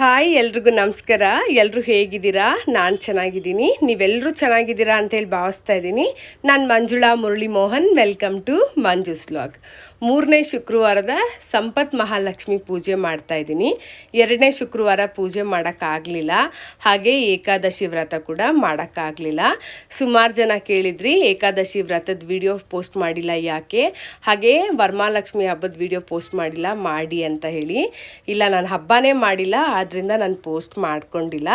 Hi ಎಲ್ರಿಗೂ ನಮಸ್ಕಾರ. ಎಲ್ಲರೂ ಹೇಗಿದ್ದೀರಾ? ನಾನು ಚೆನ್ನಾಗಿದ್ದೀನಿ. ನೀವೆಲ್ಲರೂ ಚೆನ್ನಾಗಿದ್ದೀರಾ ಅಂತೇಳಿ ಭಾವಿಸ್ತಾ ಇದ್ದೀನಿ. ನಾನು Manjula Murali Mohan welcome to Manju's vlog. ಮೂರನೇ ಶುಕ್ರವಾರದ ಸಂಪತ್ ಮಹಾಲಕ್ಷ್ಮಿ ಪೂಜೆ ಮಾಡ್ತಾ ಇದ್ದೀನಿ. ಎರಡನೇ ಶುಕ್ರವಾರ ಪೂಜೆ ಮಾಡೋಕ್ಕಾಗಲಿಲ್ಲ. ಹಾಗೆ ಏಕಾದಶಿ ವ್ರತ ಕೂಡ ಮಾಡೋಕ್ಕಾಗಲಿಲ್ಲ. ಸುಮಾರು ಜನ ಕೇಳಿದ್ರಿ, ಏಕಾದಶಿ ವ್ರತದ ವಿಡಿಯೋ ಪೋಸ್ಟ್ ಮಾಡಿಲ್ಲ ಯಾಕೆ? ಹಾಗೆ ವರ್ಮಾಲಕ್ಷ್ಮಿ ಹಬ್ಬದ ವಿಡಿಯೋ ಪೋಸ್ಟ್ ಮಾಡಿಲ್ಲ, ಮಾಡಿ ಅಂತ ಹೇಳಿ. ಇಲ್ಲ, ನಾನು ಹಬ್ಬನೇ ಮಾಡಿಲ್ಲ ಆದ್ದರಿಂದ ನಾನು ಪೋಸ್ಟ್ ಮಾಡ್ಕೊಂಡಿಲ್ಲ.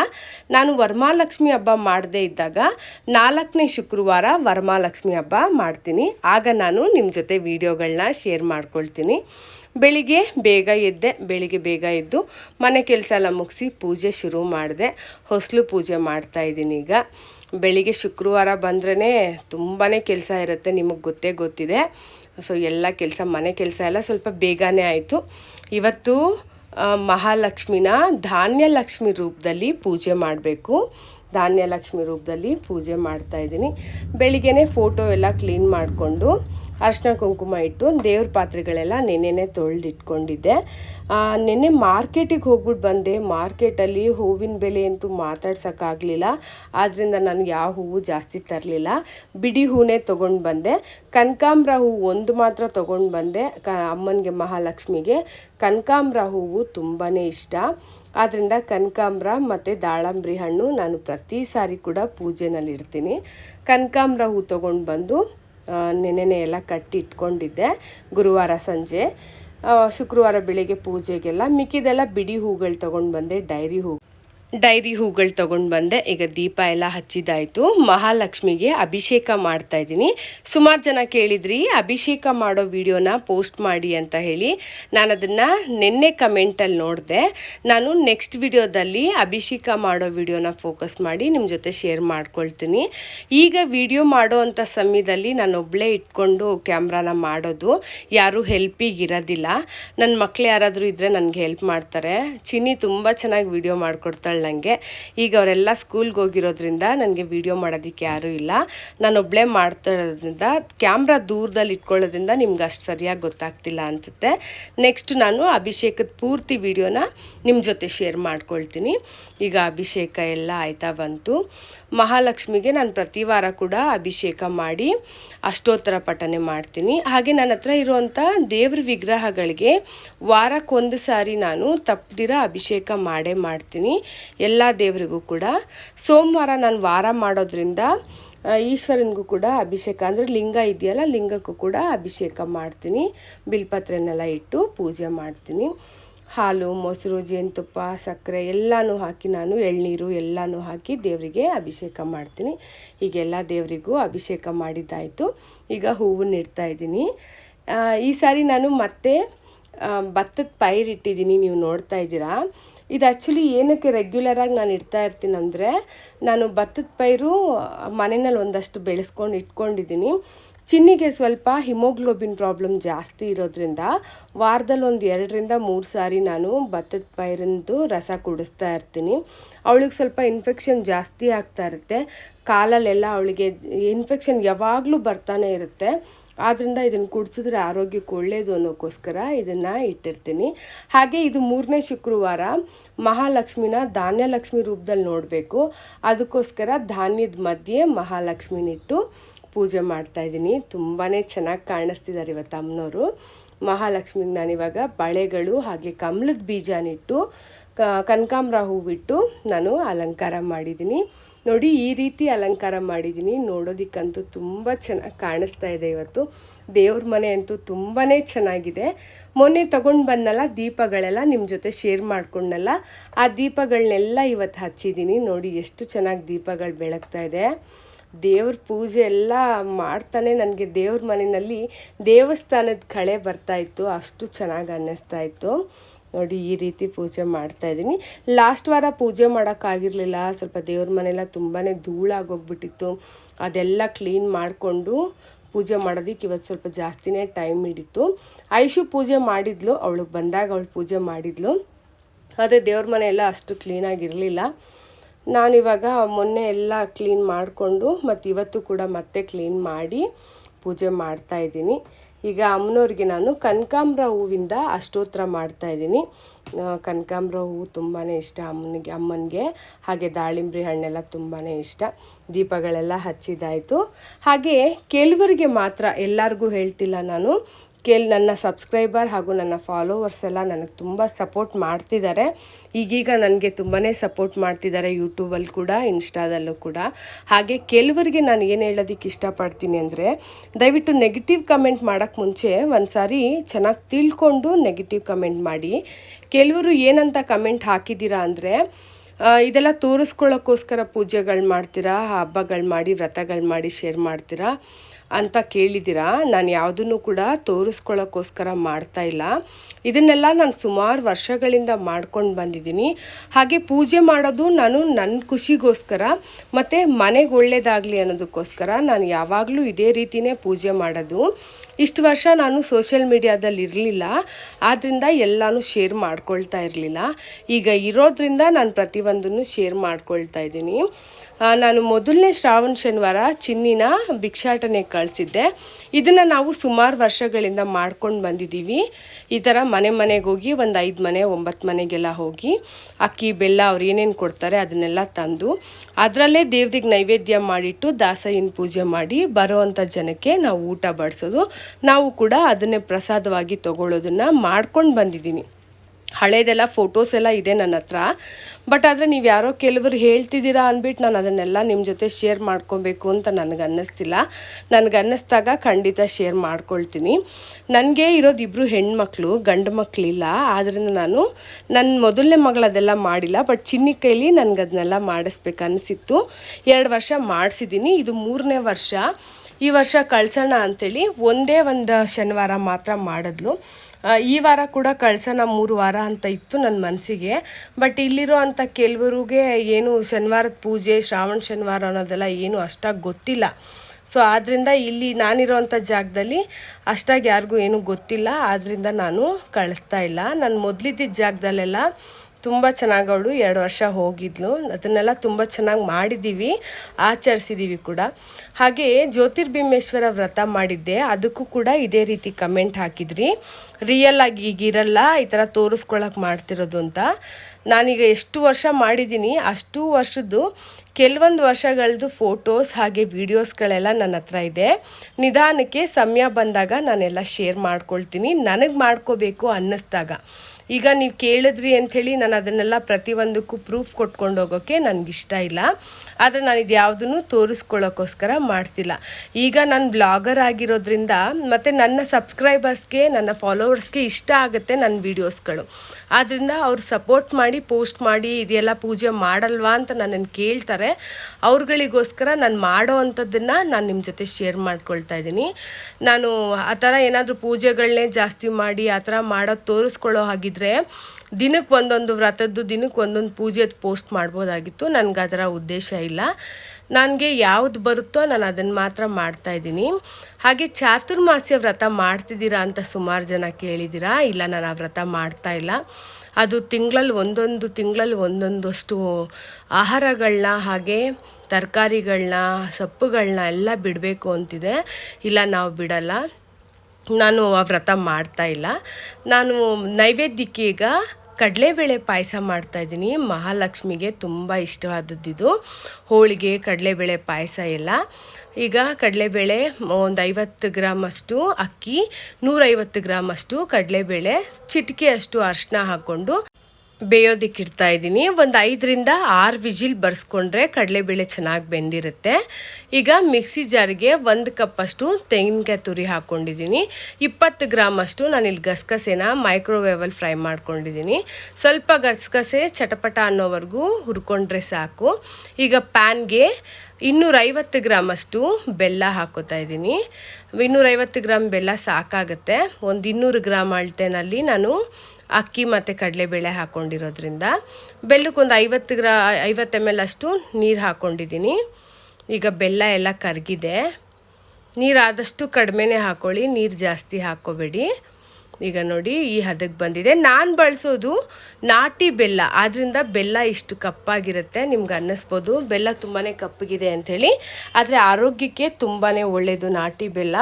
ನಾನು ವರಮಾಲಕ್ಷ್ಮಿ ಹಬ್ಬ ಮಾಡದೇ ಇದ್ದಾಗ ನಾಲ್ಕನೇ ಶುಕ್ರವಾರ ವರಮಾಲಕ್ಷ್ಮಿ ಹಬ್ಬ ಮಾಡ್ತೀನಿ. ಆಗ ನಾನು ನಿಮ್ಮ ಜೊತೆ ವೀಡಿಯೋಗಳನ್ನ ಶೇರ್ ಮಾಡ್ಕೊಳ್ತೀನಿ. ಬೆಳಿಗ್ಗೆ ಬೇಗ ಎದ್ದೆ, ಬೆಳಿಗ್ಗೆ ಬೇಗ ಎದ್ದು ಮನೆ ಕೆಲಸ ಎಲ್ಲ ಮುಗಿಸಿ ಪೂಜೆ ಶುರು ಮಾಡಿದೆ. ಹೊಸಲು ಪೂಜೆ ಮಾಡ್ತಾ ಇದ್ದೀನಿ ಈಗ. ಬೆಳಿಗ್ಗೆ ಶುಕ್ರವಾರ ಬಂದ್ರೇ ತುಂಬಾ ಕೆಲಸ ಇರುತ್ತೆ, ನಿಮಗೆ ಗೊತ್ತೇ ಗೊತ್ತಿದೆ. ಸೊ, ಎಲ್ಲ ಕೆಲಸ, ಮನೆ ಕೆಲಸ ಎಲ್ಲ ಸ್ವಲ್ಪ ಬೇಗನೆ ಆಯಿತು. ಇವತ್ತು ಮಹಾಲಕ್ಷ್ಮಿನ ಧಾನ್ಯಲಕ್ಷ್ಮಿ ರೂಪದಲ್ಲಿ ಪೂಜೆ ಮಾಡಬೇಕು. ಧಾನ್ಯಲಕ್ಷ್ಮಿ ರೂಪದಲ್ಲಿ ಪೂಜೆ ಮಾಡ್ತಾ ಇದ್ದೀನಿ. ಬೆಳಿಗ್ಗೆನೇ ಫೋಟೋ ಎಲ್ಲ ಕ್ಲೀನ್ ಮಾಡಿಕೊಂಡು ಅರ್ಶಿನ ಕುಂಕುಮ ಇಟ್ಟು ದೇವ್ರ ಪಾತ್ರೆಗಳೆಲ್ಲ ನೆನ್ನೆನೆ ತೊಳೆದಿಟ್ಕೊಂಡಿದ್ದೆ. ನೆನ್ನೆ ಮಾರ್ಕೆಟಿಗೆ ಹೋಗ್ಬಿಟ್ಟು ಬಂದೆ. ಮಾರ್ಕೆಟಲ್ಲಿ ಹೂವಿನ ಬೆಲೆ ಅಂತೂ ಮಾತಾಡ್ಸೋಕ್ಕಾಗಲಿಲ್ಲ. ಆದ್ದರಿಂದ ನನಗೆ ಯಾವ ಹೂವು ಜಾಸ್ತಿ ತರಲಿಲ್ಲ. ಬಿಡಿ ಹೂನೇ ತೊಗೊಂಡು ಬಂದೆ. ಕನಕಾಂಬ್ರ ಹೂವು ಒಂದು ಮಾತ್ರ ತೊಗೊಂಡು ಬಂದೆ. ಕ, ಅಮ್ಮನಿಗೆ, ಮಹಾಲಕ್ಷ್ಮಿಗೆ. ಕನಕಾಂಬ್ರ ಹೂವು ತುಂಬಾ ಇಷ್ಟ. ಆದ್ದರಿಂದ ಕನಕಾಂಬ್ರ ಮತ್ತು ದಾಳಂಬ್ರಿ ಹಣ್ಣು ನಾನು ಪ್ರತಿ ಸಾರಿ ಕೂಡ ಪೂಜೆನಲ್ಲಿ ಇಡ್ತೀನಿ ಕನಕಾಂಬ್ರ ಹೂ ತೊಗೊಂಡು ಬಂದು ನೆನೆನೆ ಎಲ್ಲ ಕಟ್ಟಿ ಇಟ್ಕೊಂಡಿದ್ದೆ ಗುರುವಾರ ಸಂಜೆ. ಶುಕ್ರವಾರ ಬೆಳಿಗ್ಗೆ ಪೂಜೆಗೆಲ್ಲ ಮಿಕ್ಕಿದೆಲ್ಲ ಬಿಡಿ ಹೂಗಳು ತೊಗೊಂಡು ಬಂದೆ, ಡೈರಿ ಹೂ ಡೈರಿ ಹೂಗಳು ತೊಗೊಂಡು ಬಂದೆ. ಈಗ ದೀಪ ಎಲ್ಲ ಹಚ್ಚಿದ್ದಾಯಿತು. ಮಹಾಲಕ್ಷ್ಮಿಗೆ ಅಭಿಷೇಕ ಮಾಡ್ತಾ ಇದ್ದೀನಿ. ಸುಮಾರು ಜನ ಕೇಳಿದ್ರಿ, ಅಭಿಷೇಕ ಮಾಡೋ ವಿಡಿಯೋನ ಪೋಸ್ಟ್ ಮಾಡಿ ಅಂತ ಹೇಳಿ. ನಾನು ಅದನ್ನು ನಿನ್ನೆ ಕಮೆಂಟಲ್ಲಿ ನೋಡಿದೆ. ನಾನು ನೆಕ್ಸ್ಟ್ ವಿಡಿಯೋದಲ್ಲಿ ಅಭಿಷೇಕ ಮಾಡೋ ವಿಡಿಯೋನ ಫೋಕಸ್ ಮಾಡಿ ನಿಮ್ಮ ಜೊತೆ ಶೇರ್ ಮಾಡ್ಕೊಳ್ತೀನಿ. ಈಗ ವಿಡಿಯೋ ಮಾಡೋ ಅಂಥ ಸಮಯದಲ್ಲಿ ನಾನು ಒಬ್ಬಳೇ ಇಟ್ಕೊಂಡು ಕ್ಯಾಮ್ರಾನ ಮಾಡೋದು ಯಾರೂ ಹೆಲ್ಪಿಗೆ ಇರೋದಿಲ್ಲ. ನನ್ನ ಮಕ್ಳು ಯಾರಾದರೂ ಇದ್ದರೆ ನನಗೆ ಹೆಲ್ಪ್ ಮಾಡ್ತಾರೆ. ಚಿನ್ನಿ ತುಂಬ ಚೆನ್ನಾಗಿ ವಿಡಿಯೋ ಮಾಡ್ಕೊಡ್ತಾಳೆ. ನನಗೆ ಈಗ ಅವರೆಲ್ಲ ಸ್ಕೂಲ್ಗೆ ಹೋಗಿರೋದ್ರಿಂದ ನನಗೆ ವಿಡಿಯೋ ಮಾಡೋದಕ್ಕೆ ಯಾರೂ ಇಲ್ಲ. ನಾನು ಒಬ್ಳೇ ಮಾಡ್ತಾ ಇರೋದ್ರಿಂದ ಕ್ಯಾಮ್ರಾ ದೂರದಲ್ಲಿ ಇಟ್ಕೊಳ್ಳೋದ್ರಿಂದ ನಿಮ್ಗೆ ಅಷ್ಟು ಸರಿಯಾಗಿ ಗೊತ್ತಾಗ್ತಿಲ್ಲ ಅನಿಸುತ್ತೆ. ನೆಕ್ಸ್ಟ್ ನಾನು ಅಭಿಷೇಕದ ಪೂರ್ತಿ ವಿಡಿಯೋನ ನಿಮ್ಮ ಜೊತೆ ಶೇರ್ ಮಾಡ್ಕೊಳ್ತೀನಿ. ಈಗ ಅಭಿಷೇಕ ಎಲ್ಲ ಆಯ್ತಾ ಬಂತು. ಮಹಾಲಕ್ಷ್ಮಿಗೆ ನಾನು ಪ್ರತಿ ವಾರ ಕೂಡ ಅಭಿಷೇಕ ಮಾಡಿ ಅಷ್ಟೋತ್ತರ ಪಠನೆ ಮಾಡ್ತೀನಿ. ಹಾಗೆ ನನ್ನ ಹತ್ರ ಇರುವಂಥ ದೇವ್ರ ವಿಗ್ರಹಗಳಿಗೆ ವಾರಕ್ಕೊಂದು ಸಾರಿ ನಾನು ತಪ್ಪದಿರ ಅಭಿಷೇಕ ಮಾಡೇ ಮಾಡ್ತೀನಿ. ಎಲ್ಲ ದೇವರಿಗೂ ಕೂಡ. ಸೋಮವಾರ ನಾನು ವಾರ ಮಾಡೋದ್ರಿಂದ ಈಶ್ವರನಿಗೂ ಕೂಡ ಅಭಿಷೇಕ, ಅಂದರೆ ಲಿಂಗ ಇದೆಯಲ್ಲ, ಲಿಂಗಕ್ಕೂ ಕೂಡ ಅಭಿಷೇಕ ಮಾಡ್ತೀನಿ. ಬಿಲ್ಪತ್ರೆನೆಲ್ಲ ಇಟ್ಟು ಪೂಜೆ ಮಾಡ್ತೀನಿ. ಹಾಲು, ಮೊಸರು, ಜೇನುತುಪ್ಪ, ಸಕ್ಕರೆ ಎಲ್ಲನೂ ಹಾಕಿ ನಾನು ಎಳ್ನೀರು ಎಲ್ಲನೂ ಹಾಕಿ ದೇವರಿಗೆ ಅಭಿಷೇಕ ಮಾಡ್ತೀನಿ. ಈಗೆಲ್ಲ ದೇವರಿಗೂ ಅಭಿಷೇಕ ಮಾಡಿದ್ದಾಯಿತು. ಈಗ ಹೂವನ್ನು ಇಡ್ತಾ ಇದ್ದೀನಿ. ಈ ಸಾರಿ ನಾನು ಮತ್ತೆ ಭತ್ತದ ಪೈರು ಇಟ್ಟಿದ್ದೀನಿ ನೀವು ನೋಡ್ತಾ ಇದ್ದೀರಾ? ಇದು ಆ್ಯಕ್ಚುಲಿ ಏನಕ್ಕೆ ರೆಗ್ಯುಲರಾಗಿ ನಾನು ಇಡ್ತಾ ಇರ್ತೀನಿ ಅಂದರೆ, ನಾನು ಭತ್ತದ ಪೈರು ಮನೆಯಲ್ಲಿ ಒಂದಷ್ಟು ಬೆಳೆಸ್ಕೊಂಡು ಇಟ್ಕೊಂಡಿದ್ದೀನಿ. ಚಿನ್ನಿಗೆ ಸ್ವಲ್ಪ ಹಿಮೋಗ್ಲೋಬಿನ್ ಪ್ರಾಬ್ಲಮ್ ಜಾಸ್ತಿ ಇರೋದ್ರಿಂದ ವಾರದಲ್ಲಿ ಒಂದು ಎರಡರಿಂದ ಮೂರು ಸಾರಿ ನಾನು ಭತ್ತದ ಪೈರಿಂದು ರಸ ಕುಡಿಸ್ತಾ ಇರ್ತೀನಿ. ಅವಳಿಗೆ ಸ್ವಲ್ಪ ಇನ್ಫೆಕ್ಷನ್ ಜಾಸ್ತಿ ಆಗ್ತಾ ಇರುತ್ತೆ. ಕಾಲಲ್ಲೆಲ್ಲ ಅವಳಿಗೆ ಇನ್ಫೆಕ್ಷನ್ ಯಾವಾಗಲೂ ಬರ್ತಾನೆ ಇರುತ್ತೆ. ಆದ್ದರಿಂದ ಇದನ್ನು ಕುಡಿಸಿದ್ರೆ ಆರೋಗ್ಯಕ್ಕೆ ಒಳ್ಳೆಯದು ಅನ್ನೋಕ್ಕೋಸ್ಕರ ಇದನ್ನು ಇಟ್ಟಿರ್ತೀನಿ. ಹಾಗೆ ಇದು ಮೂರನೇ ಶುಕ್ರವಾರ ಮಹಾಲಕ್ಷ್ಮಿನ ಧಾನ್ಯಲಕ್ಷ್ಮಿ ರೂಪದಲ್ಲಿ ನೋಡಬೇಕು. ಅದಕ್ಕೋಸ್ಕರ ಧಾನ್ಯದ ಮಧ್ಯೆ ಮಹಾಲಕ್ಷ್ಮಿನಿಟ್ಟು ಪೂಜೆ ಮಾಡ್ತಾಯಿದ್ದೀನಿ ತುಂಬಾ ಚೆನ್ನಾಗಿ ಕಾಣಿಸ್ತಿದ್ದಾರೆ ಇವತ್ತು ಅಮ್ಮನವರು. ಮಹಾಲಕ್ಷ್ಮಿಗೆ ನಾನಿವಾಗ ಬಳೆಗಳು ಹಾಗೆ ಕಮಲದ ಬೀಜನಿಟ್ಟು ಕನಕಾಂಬ್ರ ಕನಕಾಂಬ್ರ ಹೂವಿಟ್ಟು ನಾನು ಅಲಂಕಾರ ಮಾಡಿದ್ದೀನಿ. ನೋಡಿ, ಈ ರೀತಿ ಅಲಂಕಾರ ಮಾಡಿದ್ದೀನಿ. ನೋಡೋದಕ್ಕಂತೂ ತುಂಬ ಚೆನ್ನಾಗಿ ಕಾಣಿಸ್ತಾ ಇದೆ ಇವತ್ತು. ದೇವ್ರ ಮನೆ ಅಂತೂ ತುಂಬಾ ಚೆನ್ನಾಗಿದೆ. ಮೊನ್ನೆ ತೊಗೊಂಡು ಬಂದಲ್ಲ ದೀಪಗಳೆಲ್ಲ ನಿಮ್ಮ ಜೊತೆ ಶೇರ್ ಮಾಡ್ಕೊಂಡಲ್ಲ ಆ ದೀಪಗಳನ್ನೆಲ್ಲ ಇವತ್ತು ಹಚ್ಚಿದ್ದೀನಿ. ನೋಡಿ, ಎಷ್ಟು ಚೆನ್ನಾಗಿ ದೀಪಗಳು ಬೆಳಗ್ತಾ ಇದೆ. ದೇವ್ರ ಪೂಜೆ ಎಲ್ಲ ಮಾಡ್ತಾನೆ ನನಗೆ. ದೇವ್ರ ಮನೆಯಲ್ಲಿ ದೇವಸ್ಥಾನದ ಕಳೆ ಬರ್ತಾಯಿತ್ತು ಅಷ್ಟು ಚೆನ್ನಾಗಿ ಅನ್ನಿಸ್ತಾ ಇತ್ತು. ನೋಡಿ ಈ ರೀತಿ ಪೂಜೆ ಮಾಡ್ತಾ ಇದ್ದೀನಿ. ಲಾಸ್ಟ್ ವಾರ ಪೂಜೆ ಮಾಡೋಕ್ಕಾಗಿರಲಿಲ್ಲ. ಸ್ವಲ್ಪ ದೇವ್ರ ಮನೆಯೆಲ್ಲ ತುಂಬಾ ಧೂಳಾಗೋಗ್ಬಿಟ್ಟಿತ್ತು. ಅದೆಲ್ಲ ಕ್ಲೀನ್ ಮಾಡಿಕೊಂಡು ಪೂಜೆ ಮಾಡೋದಕ್ಕೆ ಇವತ್ತು ಸ್ವಲ್ಪ ಜಾಸ್ತಿನೇ ಟೈಮ್ ಹಿಡಿತು. ಐಶು ಪೂಜೆ ಮಾಡಿದ್ಲು. ಅವಳಿಗೆ ಬಂದಾಗ ಅವಳು ಪೂಜೆ ಮಾಡಿದ್ಲು. ಅದೇ ದೇವ್ರ ಮನೆ ಎಲ್ಲ ಅಷ್ಟು ಕ್ಲೀನಾಗಿರಲಿಲ್ಲ ನಾನಿವಾಗ ಮೊನ್ನೆ ಎಲ್ಲ ಕ್ಲೀನ್ ಮಾಡಿಕೊಂಡು ಮತ್ತು ಇವತ್ತು ಕೂಡ ಮತ್ತೆ ಕ್ಲೀನ್ ಮಾಡಿ ಪೂಜೆ ಮಾಡ್ತಾ ಇದ್ದೀನಿ. ಈಗ ಅಮ್ಮನವ್ರಿಗೆ ನಾನು ಕನಕಾಂಬ್ರ ಹೂವಿಂದ ಅಷ್ಟೋತ್ರ ಮಾಡ್ತಾ ಇದ್ದೀನಿ. ಕನಕಾಂಬ್ರ ಹೂವು ತುಂಬಾ ಇಷ್ಟ ಅಮ್ಮನಿಗೆ ಅಮ್ಮನಿಗೆ. ಹಾಗೆ ದಾಳಿಂಬ್ರಿ ಹಣ್ಣೆಲ್ಲ ತುಂಬಾ ಇಷ್ಟ. ದೀಪಗಳೆಲ್ಲ ಹಚ್ಚಿದಾಯಿತು ಹಾಗೆ ಕೆಲವರಿಗೆ ಮಾತ್ರ ಎಲ್ಲರಿಗೂ ಹೇಳ್ತಿಲ್ಲ ನಾನು. ಕೆಲ್ ನನ್ನ ಸಬ್ಸ್ಕ್ರೈಬರ್ ಹಾಗೂ ನನ್ನ ಫಾಲೋವರ್ಸ್ ಎಲ್ಲ ನನಗೆ ತುಂಬ ಸಪೋರ್ಟ್ ಮಾಡ್ತಿದ್ದಾರೆ. ಈಗೀಗ ನನಗೆ ತುಂಬಾ ಸಪೋರ್ಟ್ ಮಾಡ್ತಿದ್ದಾರೆ ಯೂಟ್ಯೂಬಲ್ಲಿ ಕೂಡ, ಇನ್ಸ್ಟಾದಲ್ಲೂ ಕೂಡ. ಹಾಗೆ ಕೆಲವರಿಗೆ ನಾನು ಏನು ಹೇಳೋದಕ್ಕೆ ಇಷ್ಟಪಡ್ತೀನಿ ಅಂದರೆ, ದಯವಿಟ್ಟು ನೆಗೆಟಿವ್ ಕಮೆಂಟ್ ಮಾಡೋಕ್ಕೆ ಮುಂಚೆ ಒಂದು ಸಾರಿ ಚೆನ್ನಾಗಿ ತಿಳ್ಕೊಂಡು ನೆಗೆಟಿವ್ ಕಮೆಂಟ್ ಮಾಡಿ. ಕೆಲವರು ಏನಂತ ಕಮೆಂಟ್ ಹಾಕಿದ್ದೀರಾ ಅಂದರೆ ಇದೆಲ್ಲ ತೋರಿಸ್ಕೊಳ್ಳೋಕ್ಕೋಸ್ಕರ ಪೂಜೆಗಳು ಮಾಡ್ತೀರಾ, ಹಬ್ಬಗಳು ಮಾಡಿ, ವ್ರತಗಳು ಮಾಡಿ ಶೇರ್ ಮಾಡ್ತೀರಾ? ಅಂತ ಕೇಳಿದ್ದೀರಾ? ನಾನು ಯಾವುದನ್ನು ಕೂಡ ತೋರಿಸ್ಕೊಳ್ಳೋಕ್ಕೋಸ್ಕರ ಮಾಡ್ತಾ ಇಲ್ಲ. ಇದನ್ನೆಲ್ಲ ನಾನು ಸುಮಾರು ವರ್ಷಗಳಿಂದ ಮಾಡ್ಕೊಂಡು ಬಂದಿದ್ದೀನಿ. ಹಾಗೆ ಪೂಜೆ ಮಾಡೋದು ನಾನು ನನ್ನ ಖುಷಿಗೋಸ್ಕರ, ಮತ್ತು ಮನೆಗೆ ಒಳ್ಳೆಯದಾಗಲಿ ಅನ್ನೋದಕ್ಕೋಸ್ಕರ ನಾನು ಯಾವಾಗಲೂ ಇದೇ ರೀತಿಯೇ ಪೂಜೆ ಮಾಡೋದು. ಇಷ್ಟು ವರ್ಷ ನಾನು ಸೋಷಿಯಲ್ ಮೀಡಿಯಾದಲ್ಲಿ ಇರಲಿಲ್ಲ. ಆದ್ದರಿಂದ ಎಲ್ಲನೂ ಶೇರ್ ಮಾಡ್ಕೊಳ್ತಾ ಇರಲಿಲ್ಲ. ಈಗ ಇರೋದ್ರಿಂದ ನಾನು ಪ್ರತಿಯೊಂದನ್ನು ಶೇರ್ ಮಾಡ್ಕೊಳ್ತಾ ಇದ್ದೀನಿ. ನಾನು ಮೊದಲನೇ ಶ್ರಾವಣ ಶನಿವಾರ ಚಿನ್ನಿನ ಭಿಕ್ಷಾಟನೆ ಕಳಿಸಿದ್ದೆ. ಇದನ್ನು ನಾವು ಸುಮಾರು ವರ್ಷಗಳಿಂದ ಮಾಡ್ಕೊಂಡು ಬಂದಿದ್ದೀವಿ. ಈ ಥರ ಮನೆ ಮನೆಗೆ ಹೋಗಿ ಒಂದು ಐದು ಮನೆ, ಒಂಬತ್ತು ಮನೆಗೆಲ್ಲ ಹೋಗಿ ಅಕ್ಕಿ, ಬೆಲ್ಲ ಅವ್ರು ಏನೇನು ಕೊಡ್ತಾರೆ ಅದನ್ನೆಲ್ಲ ತಂದು ಅದರಲ್ಲೇ ದೇವ್ರಿಗೆ ನೈವೇದ್ಯ ಮಾಡಿಟ್ಟು ದಾಸಯ್ಯನ ಪೂಜೆ ಮಾಡಿ ಬರೋ ಅಂಥ ಜನಕ್ಕೆ ನಾವು ಊಟ ಬಡಿಸೋದು. ನಾವು ಕೂಡ ಅದನ್ನೇ ಪ್ರಸಾದವಾಗಿ ತಗೊಳ್ಳೋದನ್ನು ಮಾಡ್ಕೊಂಡು ಬಂದಿದ್ದೀನಿ. ಹಳೇದೆಲ್ಲ ಫೋಟೋಸ್ ಎಲ್ಲ ಇದೆ ನನ್ನ ಹತ್ರ. ಬಟ್ ಆದರೆ ನೀವು ಯಾರೋ ಕೆಲವರು ಹೇಳ್ತಿದ್ದೀರಾ ಅಂದ್ಬಿಟ್ಟು ನಾನು ಅದನ್ನೆಲ್ಲ ನಿಮ್ಮ ಜೊತೆ ಶೇರ್ ಮಾಡ್ಕೊಬೇಕು ಅಂತ ನನಗೆ ಅನ್ನಿಸ್ತಿಲ್ಲ. ನನಗೆ ಅನ್ನಿಸ್ದಾಗ ಖಂಡಿತ ಶೇರ್ ಮಾಡ್ಕೊಳ್ತೀನಿ. ನನಗೆ ಇರೋದು ಇಬ್ಬರು ಹೆಣ್ಮಕ್ಳು, ಗಂಡು ಮಕ್ಕಳಿಲ್ಲ ಆದ್ದರಿಂದ ನಾನು ನನ್ನ ಮೊದಲನೇ ಮಗಳು ಅದೆಲ್ಲ ಮಾಡಿಲ್ಲ. ಬಟ್ ಚಿನ್ನಿ ಕೈಲಿ ನನಗೆ ಅದನ್ನೆಲ್ಲ ಮಾಡಿಸ್ಬೇಕು ಅನಿಸಿತ್ತು ಎರಡು ವರ್ಷ ಮಾಡಿಸಿದ್ದೀನಿ. ಇದು ಮೂರನೇ ವರ್ಷ. ಈ ವರ್ಷ ಕಳ್ಸೋಣ ಅಂಥೇಳಿ ಒಂದೇ ಒಂದು ಶನಿವಾರ ಮಾತ್ರ ಮಾಡಿದ್ಲು. ಈ ವಾರ ಕೂಡ ಕಳ್ಸೋಣ ಮೂರು ವಾರ ಅಂತ ಇತ್ತು ನನ್ನ ಮನಸ್ಸಿಗೆ ಬಟ್ ಇಲ್ಲಿರೋ ಅಂಥ ಕೆಲವರಿಗೆ ಏನು ಶನಿವಾರದ ಪೂಜೆ, ಶ್ರಾವಣ ಶನಿವಾರ ಅನ್ನೋದೆಲ್ಲ ಏನು ಅಷ್ಟಾಗಿ ಗೊತ್ತಿಲ್ಲ. ಸೊ ಆದ್ದರಿಂದ ಇಲ್ಲಿ ನಾನಿರೋವಂಥ ಜಾಗದಲ್ಲಿ ಅಷ್ಟಾಗಿ ಯಾರಿಗೂ ಏನೂ ಗೊತ್ತಿಲ್ಲ. ಆದ್ದರಿಂದ ನಾನು ಕಳಿಸ್ತಾ ಇಲ್ಲ. ನಾನು ಮೊದಲಿದ್ದ ಜಾಗದಲ್ಲೆಲ್ಲ ತುಂಬ ಚೆನ್ನಾಗಿ ಅವಳು ಎರಡು ವರ್ಷ ಹೋಗಿದ್ಲು. ಅದನ್ನೆಲ್ಲ ತುಂಬ ಚೆನ್ನಾಗಿ ಮಾಡಿದ್ದೀವಿ ಆಚರಿಸಿದ್ದೀವಿ ಕೂಡ. ಹಾಗೆ ಜ್ಯೋತಿರ್ಭೀಮೇಶ್ವರ ವ್ರತ ಮಾಡಿದ್ದೆ. ಅದಕ್ಕೂ ಕೂಡ ಇದೇ ರೀತಿ ಕಮೆಂಟ್ ಹಾಕಿದ್ರಿ. ರಿಯಲ್ ಆಗಿ ಈಗಿರಲ್ಲ, ಈ ಥರ ತೋರಿಸ್ಕೊಳಕ್ಕೆ ಮಾಡ್ತಿರೋದು ಅಂತ. ನಾನೀಗ ಎಷ್ಟು ವರ್ಷ ಮಾಡಿದ್ದೀನಿ ಅಷ್ಟು ವರ್ಷದ್ದು ಕೆಲವೊಂದು ವರ್ಷಗಳದ್ದು ಫೋಟೋಸ್ ಹಾಗೆ ವೀಡಿಯೋಸ್ಗಳೆಲ್ಲ ನನ್ನ ಹತ್ರ ಇದೆ. ನಿಧಾನಕ್ಕೆ ಸಮಯ ಬಂದಾಗ ನಾನೆಲ್ಲ ಶೇರ್ ಮಾಡ್ಕೊಳ್ತೀನಿ. ನನಗೆ ಮಾಡ್ಕೋಬೇಕು ಅನ್ನಿಸ್ದಾಗ. ಈಗ ನೀವು ಕೇಳಿದ್ರಿ ಅಂಥೇಳಿ ನಾನು ಅದನ್ನೆಲ್ಲ ಪ್ರತಿಯೊಂದಕ್ಕೂ ಪ್ರೂಫ್ ಕೊಟ್ಕೊಂಡು ಹೋಗೋಕ್ಕೆ ನನಗಿಷ್ಟ ಇಲ್ಲ. ಆದರೆ ನಾನು ಇದು ಯಾವುದನ್ನು ತೋರಿಸ್ಕೊಳ್ಳೋಕ್ಕೋಸ್ಕರ ಮಾಡ್ತಿಲ್ಲ. ಈಗ ನಾನು ಬ್ಲಾಗರ್ ಆಗಿರೋದ್ರಿಂದ ಮತ್ತು ನನ್ನ ಸಬ್ಸ್ಕ್ರೈಬರ್ಸ್ಗೆ ನನ್ನ ಫಾಲೋವರ್ಸ್ಗೆ ಇಷ್ಟ ಆಗುತ್ತೆ ನನ್ನ ವೀಡಿಯೋಸ್ಗಳು ಆದ್ದರಿಂದ ಅವ್ರು ಸಪೋರ್ಟ್ ಮಾಡಿ ಪೋಸ್ಟ್ ಮಾಡಿ, ಇದೆಲ್ಲ ಪೂಜೆ ಮಾಡಲ್ವಾ ಅಂತ ನನ್ನನ್ನು ಕೇಳ್ತಾರೆ. ಅವ್ರುಗಳಿಗೋಸ್ಕರ ನಾನು ಮಾಡೋ ಅಂಥದ್ದನ್ನು ನಾನು ನಿಮ್ಮ ಜೊತೆ ಶೇರ್ ಮಾಡ್ಕೊಳ್ತಾ ಇದ್ದೀನಿ. ನಾನು ಆ ಥರ ಏನಾದರೂ ಪೂಜೆಗಳನ್ನೇ ಜಾಸ್ತಿ ಮಾಡಿ, ಆ ಥರ ಮಾಡೋದು ತೋರಿಸ್ಕೊಳ್ಳೋ ಹಾಗಿದ್ರೆ ದಿನಕ್ಕೆ ಒಂದೊಂದು ವ್ರತದ್ದು, ದಿನಕ್ಕೆ ಒಂದೊಂದು ಪೂಜೆ ಪೋಸ್ಟ್ ಮಾಡ್ಬೋದಾಗಿತ್ತು. ನನಗೆ ಅದರ ಉದ್ದೇಶ ಇಲ್ಲ. ನನಗೆ ಯಾವುದು ಬರುತ್ತೋ ನಾನು ಅದನ್ನು ಮಾತ್ರ ಮಾಡ್ತಾ ಇದ್ದೀನಿ. ಹಾಗೆ ಚಾತುರ್ಮಾಸ್ಯ ವ್ರತ ಮಾಡ್ತಿದ್ದೀರಾ ಅಂತ ಸುಮಾರು ಜನ ಕೇಳಿದ್ದೀರಾ? ಇಲ್ಲ, ನಾನು ಆ ವ್ರತ ಮಾಡ್ತಾ ಇಲ್ಲ. ಅದು ತಿಂಗಳಲ್ಲಿ ಒಂದೊಂದು ತಿಂಗಳಲ್ಲಿ ಒಂದೊಂದಷ್ಟು ಆಹಾರಗಳನ್ನ ಹಾಗೆ ತರಕಾರಿಗಳನ್ನ ಸೊಪ್ಪುಗಳನ್ನ ಎಲ್ಲ ಬಿಡಬೇಕು ಅಂತಿದೆ. ಇಲ್ಲ, ನಾವು ಬಿಡಲ್ಲ. ನಾನು ಆ ವ್ರತ ಮಾಡ್ತಾ ಇಲ್ಲ. ನಾನು ನೈವೇದ್ಯಕ್ಕೆ ಈಗ ಕಡಲೆಬೇಳೆ ಪಾಯಸ ಮಾಡ್ತಾಯಿದ್ದೀನಿ ಮಹಾಲಕ್ಷ್ಮಿಗೆ ತುಂಬ ಇಷ್ಟವಾದದ್ದಿದು ಹೋಳಿಗೆ, ಕಡಲೆಬೇಳೆ ಪಾಯಸ ಎಲ್ಲ. ಈಗ ಕಡಲೆಬೇಳೆ ಒಂದು ಐವತ್ತು ಗ್ರಾಮಷ್ಟು ಅಕ್ಕಿ, ನೂರೈವತ್ತು ಗ್ರಾಮಷ್ಟು ಕಡಲೆಬೇಳೆ, ಚಿಟಿಕೆಯಷ್ಟು ಅರಿಶಿನ ಹಾಕ್ಕೊಂಡು ಬೇಯೋದಕ್ಕೆ ಇಡ್ತಾ ಇದ್ದೀನಿ. ಒಂದು ಐದರಿಂದ ಆರು ವಿಜಿಲ್ ಬರ್ಸ್ಕೊಂಡ್ರೆ ಕಡಲೆಬೇಳೆ ಚೆನ್ನಾಗಿ ಬೆಂದಿರುತ್ತೆ. ಈಗ ಮಿಕ್ಸಿ ಜಾರಿಗೆ ಒಂದು ಕಪ್ಪಷ್ಟು ತೆಂಗಿನಕಾಯಿ ತುರಿ ಹಾಕ್ಕೊಂಡಿದ್ದೀನಿ ಇಪ್ಪತ್ತು ಗ್ರಾಮಷ್ಟು ಇಲ್ಲಿ ಗಸಗಸೆನ ಮೈಕ್ರೋವೇವಲ್ಲಿ ಫ್ರೈ ಮಾಡ್ಕೊಂಡಿದ್ದೀನಿ. ಸ್ವಲ್ಪ ಗಸಗಸೆ ಚಟಪಟ ಅನ್ನೋವರೆಗೂ ಹುರ್ಕೊಂಡ್ರೆ ಸಾಕು. ಈಗ ಪ್ಯಾನ್ಗೆ ಇನ್ನೂರೈವತ್ತು ಗ್ರಾಮಷ್ಟು ಬೆಲ್ಲ ಹಾಕೋತಾ ಇದ್ದೀನಿ. ಇನ್ನೂರೈವತ್ತು ಗ್ರಾಮ್ ಬೆಲ್ಲ ಸಾಕಾಗುತ್ತೆ. ಒಂದು ಇನ್ನೂರು ಗ್ರಾಮ್ ಅಳತೆನಲ್ಲಿ ನಾನು ಅಕ್ಕಿ ಮತ್ತು ಕಡಲೆಬೇಳೆ ಹಾಕ್ಕೊಂಡಿರೋದ್ರಿಂದ ಬೆಲ್ಲಕ್ಕೊಂದು ಐವತ್ತು ಗ್ರಾ, ಐವತ್ತು ಎಂ ಎಲ್ ಅಷ್ಟು ನೀರು ಹಾಕ್ಕೊಂಡಿದ್ದೀನಿ ಈಗ ಬೆಲ್ಲ ಎಲ್ಲ ಕರಗಿದೆ. ನೀರಾದಷ್ಟು ಕಡಿಮೆನೇ ಹಾಕ್ಕೊಳ್ಳಿ ನೀರು ಜಾಸ್ತಿ ಹಾಕ್ಕೋಬೇಡಿ. ಈಗ ನೋಡಿ ಈ ಹದಕ್ಕೆ ಬಂದಿದೆ. ನಾನು ಬಳಸೋದು ನಾಟಿ ಬೆಲ್ಲ. ಆದ್ದರಿಂದ ಬೆಲ್ಲ ಇಷ್ಟು ಕಪ್ಪಾಗಿರುತ್ತೆ, ನಿಮ್ಗೆ ಅನ್ನಿಸ್ಬೋದು. ಬೆಲ್ಲ ತುಂಬಾ ಕಪ್ಪಗಿದೆ ಅಂಥೇಳಿ. ಆದರೆ ಆರೋಗ್ಯಕ್ಕೆ ತುಂಬಾ ಒಳ್ಳೆಯದು ನಾಟಿ ಬೆಲ್ಲ.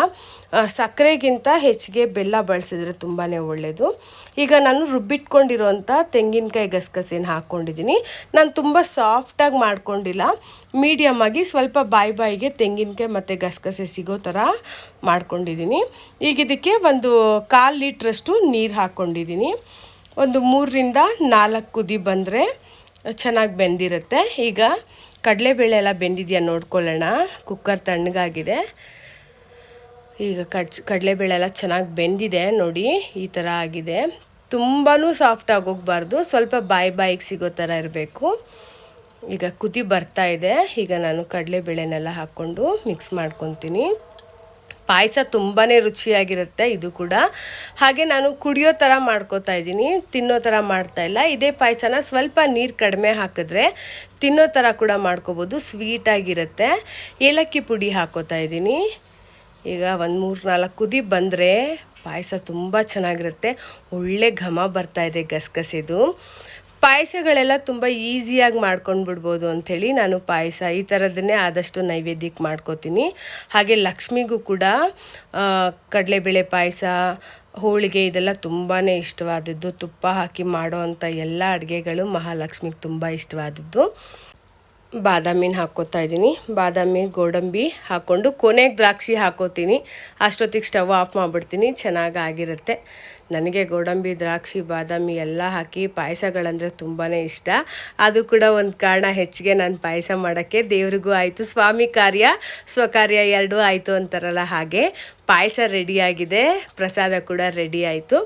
ಸಕ್ಕರೆಗಿಂತ ಹೆಚ್ಚಿಗೆ ಬೆಲ್ಲ ಬಳಸಿದ್ರೆ ತುಂಬಾ ಒಳ್ಳೆಯದು ಈಗ ನಾನು ರುಬ್ಬಿಟ್ಕೊಂಡಿರೋಂಥ ತೆಂಗಿನಕಾಯಿ ಗಸಗಸೆನ ಹಾಕ್ಕೊಂಡಿದ್ದೀನಿ. ನಾನು ತುಂಬ ಸಾಫ್ಟಾಗಿ ಮಾಡ್ಕೊಂಡಿಲ್ಲ. ಮೀಡಿಯಮ್ ಆಗಿ ಸ್ವಲ್ಪ ಬಾಯಿ ಬಾಯಿಗೆ ತೆಂಗಿನಕಾಯಿ ಮತ್ತು ಗಸಗಸೆ ಸಿಗೋ ಥರ ಮಾಡ್ಕೊಂಡಿದ್ದೀನಿ. ಈಗ ಇದಕ್ಕೆ ಒಂದು ಕಾಲು ಲೀಟ್ರಷ್ಟು ನೀರು ಹಾಕ್ಕೊಂಡಿದ್ದೀನಿ ಒಂದು ಮೂರರಿಂದ ನಾಲ್ಕು ಕುದಿ ಬಂದರೆ ಚೆನ್ನಾಗಿ ಬೆಂದಿರುತ್ತೆ. ಈಗ ಕಡಲೆಬೇಳೆ ಎಲ್ಲ ಬೆಂದಿದೆಯಾ ನೋಡ್ಕೊಳ್ಳೋಣ. ಕುಕ್ಕರ್ ತಣ್ಣಗಾಗಿದೆ. ಈಗ ಕಡ್ ಕಡಲೆಬೇಳೆ ಎಲ್ಲ ಚೆನ್ನಾಗಿ ಬೆಂದಿದೆ ನೋಡಿ, ಈ ಥರ ಆಗಿದೆ. ತುಂಬಾ ಸಾಫ್ಟ್ ಆಗೋಗ್ಬಾರ್ದು ಸ್ವಲ್ಪ ಬಾಯಿ ಬಾಯಿಗೆ ಸಿಗೋ ಥರ ಇರಬೇಕು. ಈಗ ಕುದಿ ಬರ್ತಾ ಇದೆ. ಈಗ ನಾನು ಕಡಲೆಬೇಳೆನೆಲ್ಲ ಹಾಕ್ಕೊಂಡು ಮಿಕ್ಸ್ ಮಾಡ್ಕೊತೀನಿ. ಪಾಯಸ ತುಂಬಾ ರುಚಿಯಾಗಿರುತ್ತೆ, ಇದು ಕೂಡ. ಹಾಗೆ ನಾನು ಕುಡಿಯೋ ಥರ ಮಾಡ್ಕೋತಾ ಇದ್ದೀನಿ, ತಿನ್ನೋ ಥರ ಮಾಡ್ತಾ ಇಲ್ಲ. ಇದೇ ಪಾಯಸನ ಸ್ವಲ್ಪ ನೀರು ಕಡಿಮೆ ಹಾಕಿದ್ರೆ ತಿನ್ನೋ ಥರ ಕೂಡ ಮಾಡ್ಕೋಬೋದು, ಸ್ವೀಟಾಗಿರುತ್ತೆ. ಏಲಕ್ಕಿ ಪುಡಿ ಹಾಕೋತಾ ಇದ್ದೀನಿ. ಈಗ ಒಂದು ಮೂರು ನಾಲ್ಕು ಕುದಿ ಬಂದರೆ ಪಾಯಸ ತುಂಬ ಚೆನ್ನಾಗಿರುತ್ತೆ. ಒಳ್ಳೆ ಘಮ ಬರ್ತಾ ಇದೆ ಗಸಗಸೆದು. ಪಾಯಸಗಳೆಲ್ಲ ತುಂಬ ಈಸಿಯಾಗಿ ಮಾಡ್ಕೊಂಡು ಬಿಡ್ಬೋದು ಅಂಥೇಳಿ ನಾನು ಪಾಯಸ ಈ ಥರದನ್ನೇ ಆದಷ್ಟು ನೈವೇದ್ಯಕ್ಕೆ ಮಾಡ್ಕೋತೀನಿ. ಹಾಗೆ ಲಕ್ಷ್ಮಿಗೂ ಕೂಡ ಕಡಲೆಬೇಳೆ ಪಾಯಸ, ಹೋಳಿಗೆ ಇದೆಲ್ಲ ತುಂಬಾ ಇಷ್ಟವಾದದ್ದು. ತುಪ್ಪ ಹಾಕಿ ಮಾಡೋ ಅಂಥ ಎಲ್ಲ ಅಡುಗೆಗಳು ಮಹಾಲಕ್ಷ್ಮಿಗೆ ತುಂಬ ಇಷ್ಟವಾದದ್ದು. ಬಾದಾಮಿನ ಹಾಕ್ಕೋತಾ ಇದ್ದೀನಿ. ಬಾದಾಮಿ, ಗೋಡಂಬಿ ಹಾಕ್ಕೊಂಡು ಕೊನೆಗೆ ದ್ರಾಕ್ಷಿ ಹಾಕೋತೀನಿ. ಅಷ್ಟೊತ್ತಿಗೆ ಸ್ಟವ್ ಆಫ್ ಮಾಡಿಬಿಡ್ತೀನಿ. ಚೆನ್ನಾಗಿ ಆಗಿರುತ್ತೆ. ನನಗೆ ಗೋಡಂಬಿ, ದ್ರಾಕ್ಷಿ, ಬಾದಾಮಿ ಎಲ್ಲ ಹಾಕಿ ಪಾಯಸಗಳಂದರೆ ತುಂಬಾ ಇಷ್ಟ. ಅದು ಕೂಡ ಒಂದು ಕಾರಣ ಹೆಚ್ಚಿಗೆ ನಾನು ಪಾಯಸ ಮಾಡೋಕ್ಕೆ ದೇವ್ರಿಗೂ ಆಯಿತು, ಸ್ವಾಮಿ ಕಾರ್ಯ. ಸ್ವಕಾರ್ಯ ಎರಡೂ ಆಯಿತು ಅಂತಾರಲ್ಲ ಹಾಗೆ. ಪಾಯಸ ರೆಡಿಯಾಗಿದೆ ಪ್ರಸಾದ ಕೂಡ ರೆಡಿ ಆಯಿತು.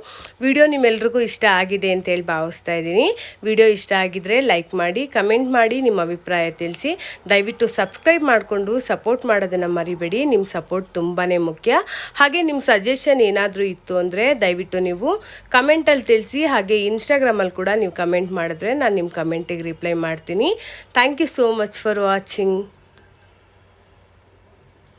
ವಿಡಿಯೋ ನಿಮ್ಮೆಲ್ರಿಗೂ ಇಷ್ಟ ಆಗಿದೆ ಅಂತೇಳಿ ಭಾವಿಸ್ತಾ ಇದ್ದೀನಿ. ವಿಡಿಯೋ ಇಷ್ಟ ಆಗಿದ್ರೆ ಲೈಕ್ ಮಾಡಿ ಕಮೆಂಟ್ ಮಾಡಿ, ನಿಮ್ಮ ಅಭಿಪ್ರಾಯ ತಿಳಿಸಿ. ದಯವಿಟ್ಟು ಸಬ್ಸ್ಕ್ರೈಬ್ ಮಾಡಿಕೊಂಡು ಸಪೋರ್ಟ್ ಮಾಡೋದನ್ನು ಮರಿಬೇಡಿ. ನಿಮ್ಮ ಸಪೋರ್ಟ್ ತುಂಬಾ ಮುಖ್ಯ. ಹಾಗೆ ನಿಮ್ಮ ಸಜೆಷನ್ ಏನಾದರೂ ಇತ್ತು ಅಂದರೆ ದಯವಿಟ್ಟು ನೀವು ಕಮೆಂಟಲ್ಲಿ ತಿಳಿಸಿ. ಹಾಗೆ ಇನ್ಸ್ಟಾಗ್ರಾಮಲ್ಲಿ ಕೂಡ ನೀವು ಕಮೆಂಟ್ ಮಾಡಿದ್ರೆ ನಾನು ನಿಮ್ಮ ಕಮೆಂಟಿಗೆ ರಿಪ್ಲೈ ಮಾಡ್ತೀನಿ. Thank you so much for watching